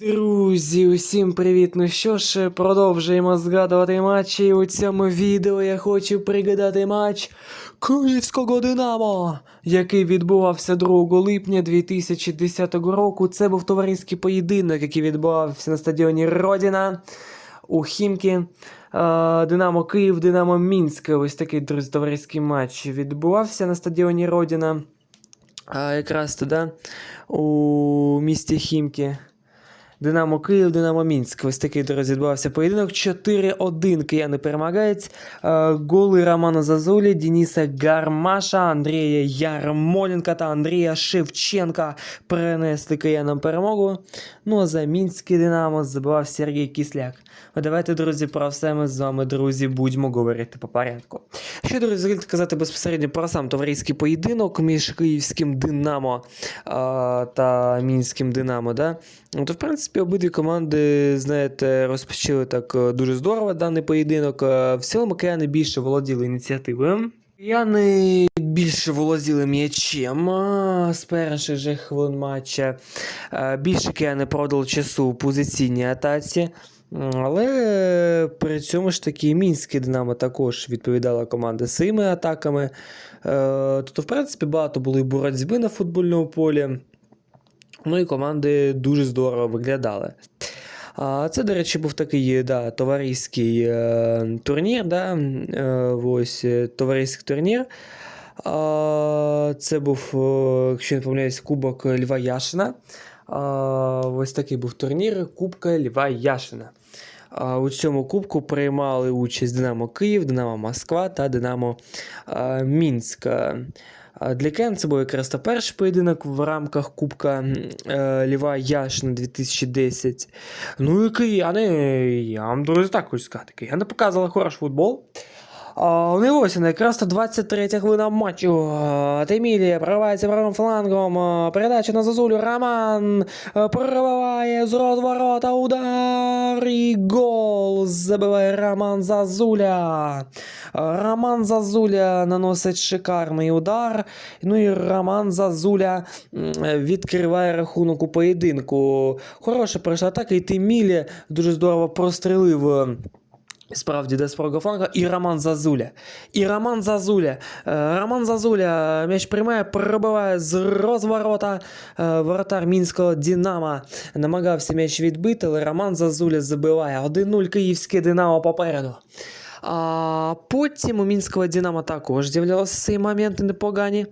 Друзі, усім привіт! Ну що ж, продовжуємо згадувати матчі. І у цьому відео я хочу пригадати матч Київського Динамо, який відбувався 2 липня 2010 року. Це був товариський поєдинок, який відбувався на стадіоні Родіна у Хімкі. Е, Динамо Київ, Динамо Мінськ. Ось такий друзі, товариський матч відбувався на стадіоні Родіна. Якраз туди, у місті Хімкі. Динамо Київ, Динамо Мінськ. Ось такий, друзі, відбувався поєдинок. 4-1 кияни перемагають. Е, Голи Романа Зазулі, Дениса Гармаша, Андрія Ярмоленка та Андрія Шевченка принесли киянам перемогу. Ну а за Мінський Динамо забивав Сергій Кисляк. Давайте, друзі, про все ми з вами, друзі, будемо говорити по порядку. Що, друзі, казати безпосередньо про сам товариський поєдинок між київським Динамо а, та мінським Динамо, да? Ну, то, в принципі, обидві команди, знаєте, розпочали так е, дуже здорово даний поєдинок. Е, В цілому кияни більше володіли ініціативою. Кияни більше володіли м'ячем з перших же хвилин матча. Е, Більше кияни продали часу у позиційній атаці. Але при цьому ж таки мінське Динамо також відповідала команда своїми атаками. Тобто, в принципі, багато було і боротьби на футбольному полі. Ну і команди дуже здорово виглядали. А це, до речі, був такий да, товариський е, турнір. Да, е, ось е, товариський турнір. А, це був, е, якщо не помиляюсь, Кубок Льва Яшина. А, ось такий був турнір Кубка Льва Яшина. А, У цьому кубку приймали участь Динамо Київ, Динамо Москва та Динамо а, Мінськ. А Для Кен це був якраз та перший поєдинок в рамках Кубка Льва Яшина 2010. Ну і кияни, я вам друзі так хочу сказати, кияни показували хороший футбол. А, ну якраз 23 хвилина матчу. Темілія проривається правим флангом. Передача на Зазулю. Роман прориває з розворота удар і гол. Забиває Роман Зазуля. Роман Зазуля наносить шикарний удар. Ну і Роман Зазуля відкриває рахунок у поєдинку. Хороша перша атака, і Темілія дуже здорово прострелив. Справді, де правого фланга, і Роман Зазуля. І Роман Зазуля. Е, Роман Зазуля м'яч приймає, пробиває з розворота. Е, Воротар мінського Динамо намагався м'яч відбити, але Роман Зазуля забиває. 1-0 київське Динамо попереду. А потім у мінського Динамо також з'являлися ці моменти непогані.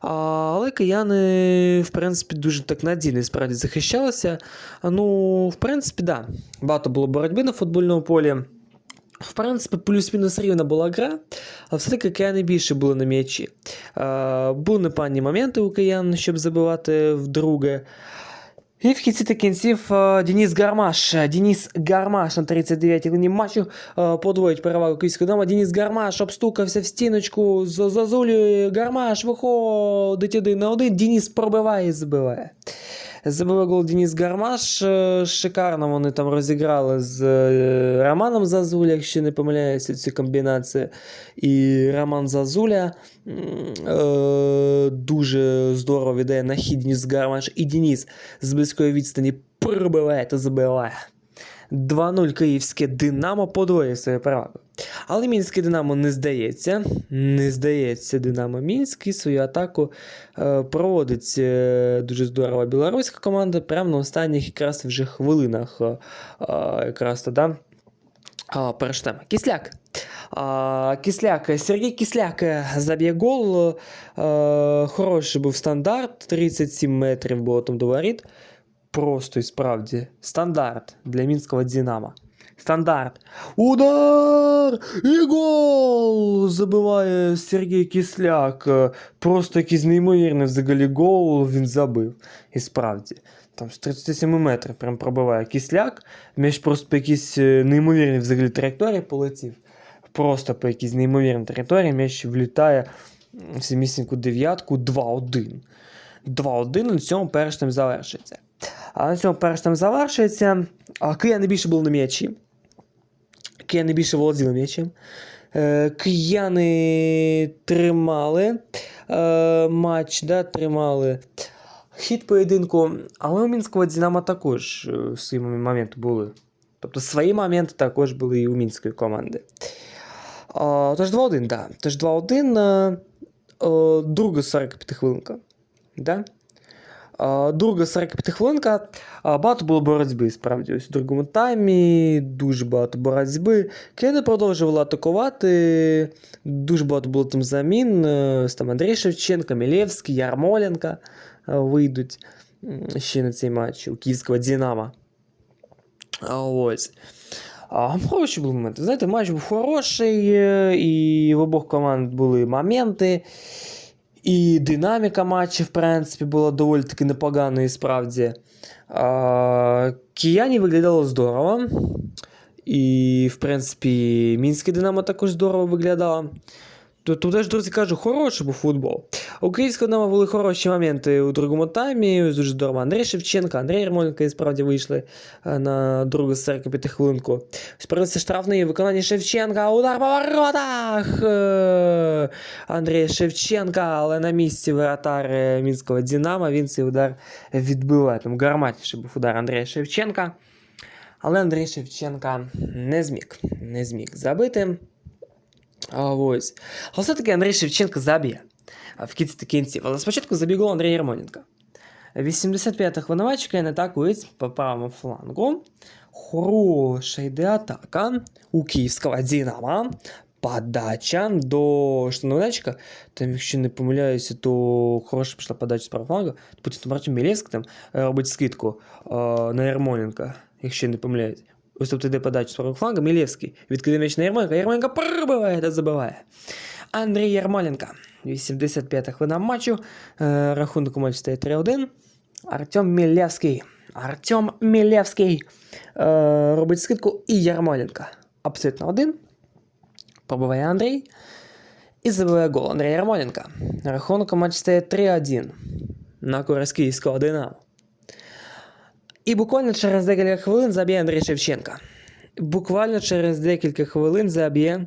А, але кияни, в принципі, дуже так надійно справді захищалися. Ну, в принципі, да. Багато було боротьби на футбольному полі. В принципі, плюс-мінус рівна була гра, але все-таки кияни більше були на м'ячі. Були непогані моменти у киян, щоб забивати вдруге. І в кінці та кінців Деніс Гармаш. Деніс Гармаш на 39-й лінії матчу подвоїть перевагу київського дома. Деніс Гармаш обстукався в стіночку з Зазулею. Гармаш виходить один на один. Деніс пробиває і забиває. Забив гол Деніс Гармаш. Е, Шикарно вони там розіграли з е, Романом Зазуля, якщо не помиляюся, цю комбінацію. І Роман Зазуля е, дуже здорово віддає на хід Деніс Гармаш. І Деніс з близької відстані пробиває та забиває. 2-0 київське Динамо подвоює свою перевагу. Але мінське Динамо не здається. Не здається Динамо Мінськ і свою атаку е, проводить е, дуже здорово білоруська команда прямо на останніх якраз вже хвилинах. Е, якраз тоді. А, перша тема. Кисляк. Кисляк. Сергій Кисляк е, заб'є гол. Хороший був стандарт. 37 метрів було там до воріт. Просто і справді стандарт для мінського Динамо. Стандарт. Удар! І гол! Забиває Сергій Кисляк. Е, Просто якийсь неймовірний взагалі гол він забив. І справді. Там з 37 метрів прям пробиває кисляк. М'яч просто по якійсь е, неймовірній взагалі траєкторії полетів. Просто по якійсь неймовірній траєкторії м'яч влітає в самісіньку дев'ятку 2-1. 2-1 на цьому перший тайм завершується. А на цьому перший тайм завершується. А кияни більше були на м'ячі. Кияни більше володіли м'ячем. Е, Кияни тримали е, матч, да, тримали. хід поєдинку, але у Мінського Динамо також е, свої моменти були. Тобто свої моменти також були і у мінської команди. Тож 2-1, да. Тож 2-1, е, е, друга 45 хвилинка. Да? Друга 45 хвилинка. Багато було боротьби, справді. Ось у другому таймі дуже багато боротьби. Кияни продовжували атакувати. Дуже багато було там замін. Е, Там Андрій Шевченко, Мілєвський, Ярмоленко е, вийдуть ще на цей матч у київського Динамо. Ось. А, хороші були моменти. Знаєте, матч був хороший, е, і в обох команд були моменти. І динаміка матчів, в принципі, була доволі таки непоганою, справді. Кияні виглядало здорово. І, в принципі, Мінське Динамо також здорово виглядало. Тут теж, друзі, кажу, хороший був футбол. У Київського Динамо були хороші моменти у другому таймі. Дуже здорово. Андрій Шевченко, Андрій Ярмоленко і справді вийшли е, на другу 45 хвилинку. Справився штрафний виконання Шевченка. Удар по воротах. Е, Андрій Шевченка, але на місці воротар е, Мінського Динамо. Він цей удар відбиває. Там гарматніший був удар Андрія Шевченка. Але Андрій Шевченка не зміг. Не зміг забити. А, ось. Але все-таки Андрій Шевченко заб'є в кінці кінців. Але спочатку забіг гол Андрій Ярмоленко. 85-та хвилиночка не атакують по правому флангу. Хороша йде атака у київського Динамо. Подача до штановнячка. Там, якщо не помиляюся, то хороша пішла подача з правого флангу. Потім Мілєвський там е, робить скидку е, на Ярмоленка, якщо не помиляюсь. Ось тут іде подача з правого флангу, Мілєвський. Відкидає м'яч на Ярмоленка, Ярмоленко пробиває та забиває. Андрій Ярмоленко. 85-та хвилина матчу. Е, рахунок у матчі стає 3-1. Артем Мілєвський. Артем Мілєвський е, робить скидку і Ярмоленко. Абсолютно один. Пробиває Андрій. І забиває гол Андрія Ярмоленка. Рахунок у матчі стає 3-1 на користь київського Динамо. І буквально через декілька хвилин заб'є Андрій Шевченка. Буквально через декілька хвилин заб'є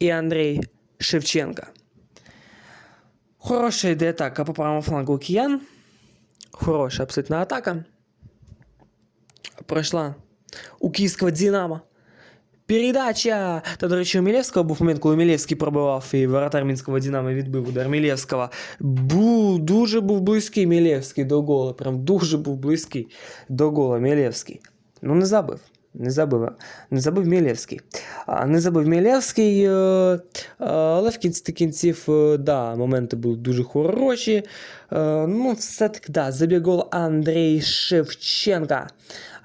і Андрій Шевченка. Хороша йде атака по правому флангу киян. Хороша абсолютно атака. Пройшла у київського Динамо. Передача! Та, до речі, у Мілєвського був момент, коли Мілєвський пробивав і воротар Мінського Динамо відбив удар Мілєвського. Бу, дуже був близький Мілєвський до гола. Прям дуже був близький до гола Мілєвський. Ну, не забив. Не забив. Не забив Мілєвський. А, не забив Мілєвський, е, е, але в кінці кінців, е, да, моменти були дуже хороші. Ну, все-таки, да, забіг Андрій Шевченка.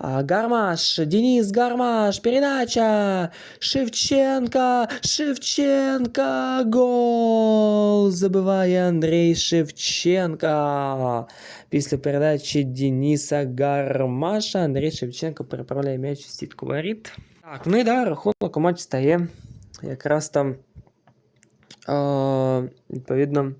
Гармаш, Денис Гармаш, передача, Шевченка, Шевченка, гол, забиває Андрій Шевченка. Після передачі Дениса Гармаша Андрій Шевченко переправляє м'яч в сітку воріт. Так, ну і да, рахунок у матчі стає якраз там, е, відповідно,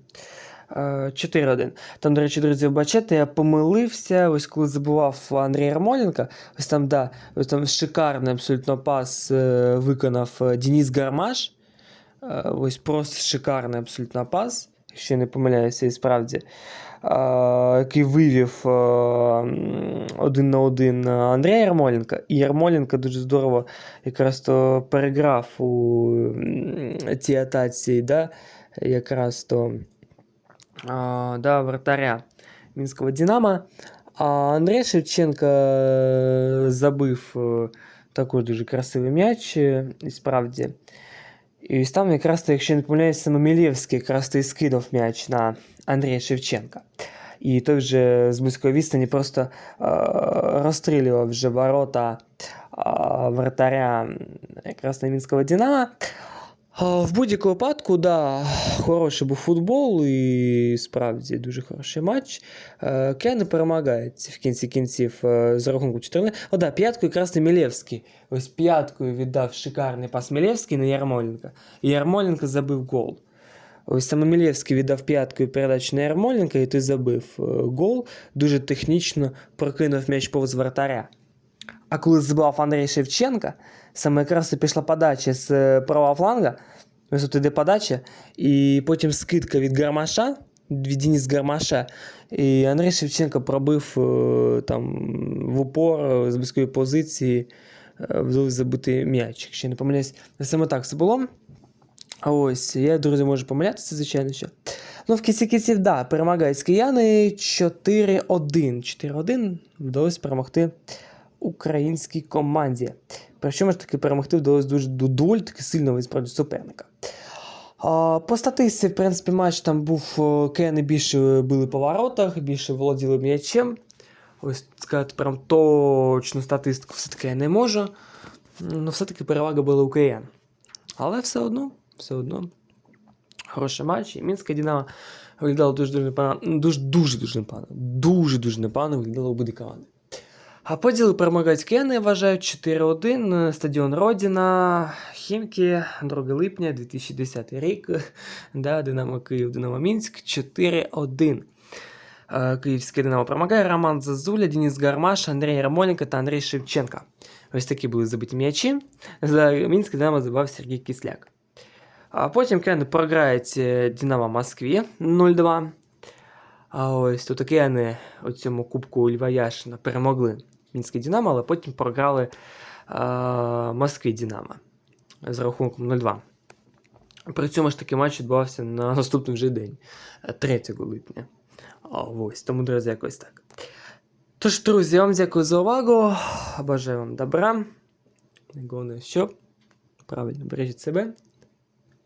4-1. Там, до речі, друзі, бачите, я помилився, ось коли забував Андрій Ярмоленко, ось там, да, ось там шикарний абсолютно пас е, виконав е, Денис Гармаш. Е, ось просто шикарний абсолютно пас, якщо я не помиляюся, і справді. Який вивів один на один Андрія Ярмоленка. І Ярмоленко дуже здорово якраз то переграв у цій атаці, да, якраз то да, вратаря Мінського Динамо. А Андрій Шевченко е, забив е, такий дуже красивий м'яч, е, і справді. І там якраз, якщо не помиляюсь, саме Мілєвський якраз і скидав м'яч на Андрія Шевченка. І той вже з близької відстані просто розстрілював вже ворота вратаря якраз Динамо. В будь-якому випадку, да, хороший був футбол і справді дуже хороший матч. Е, Кияни перемагають в кінці кінців е, з рахунку 4 О, да, п'яткою якраз Мілєвський. Ось п'яткою віддав шикарний пас Мілєвський на Ярмоленка. І Ярмоленко забив гол. Ось саме Мілєвський віддав п'яткою передачу на Ярмоленка, і той забив е, гол. Дуже технічно прокинув м'яч повз вратаря. А коли забивав Андрій Шевченка, саме якраз і пішла подача з е, правого фланга. Ось тут іде подача, і потім скидка від Гармаша від Денис Гармаша. І Андрій Шевченко пробив е, там в упор е, з близької позиції, вдалося забити м'яч. Якщо не помиляюсь, саме так це було. А ось, я, друзі, можу помилятися, звичайно, що. Ну, в кінці кінців, да, перемагають кияни 4-1. 4-1 вдалося перемогти українській команді. Причому ж таки перемогти вдалося дуже доволі таки сильного справді суперника. По статистиці, в принципі, матч там був е, кияни більше били по воротах, більше володіли м'ячем. Ось сказати прям точну статистику все-таки я не можу. Ну, все-таки перевага була у киян. Але все одно, все одно. Хороший матч. І Мінська Динамо виглядало дуже дуже непогано. Дуже дуже дуже непогано. Дуже дуже непогано виглядало обидві команди. А поділи перемагають Кени, вважають 4-1. Стадіон Родіна, Хімки, 2 липня 2010 рік. Да, Динамо Київ, Динамо Мінськ 4-1. Е, Київське Динамо перемагає Роман Зазуля, Денис Гармаш, Андрій Ярмоленко та Андрій Шевченко. Ось такі були забиті м'ячі. За Мінське Динамо забив Сергій Кисляк. А потім Кени програють е, Динамо Москві 0-2. А ось тут Кени у цьому кубку Льва Яшина перемогли Мінське Динамо, але потім програли а, Москві Динамо з рахунком 0-2. При цьому ж таки матч відбувався на наступний вже день, е, 3 липня. А, ось, тому, друзі, якось так. Тож, друзі, вам дякую за увагу. Бажаю вам добра. Головне, що правильно бережіть себе.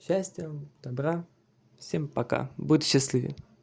Щастя, добра. Всім пока. Будьте щасливі.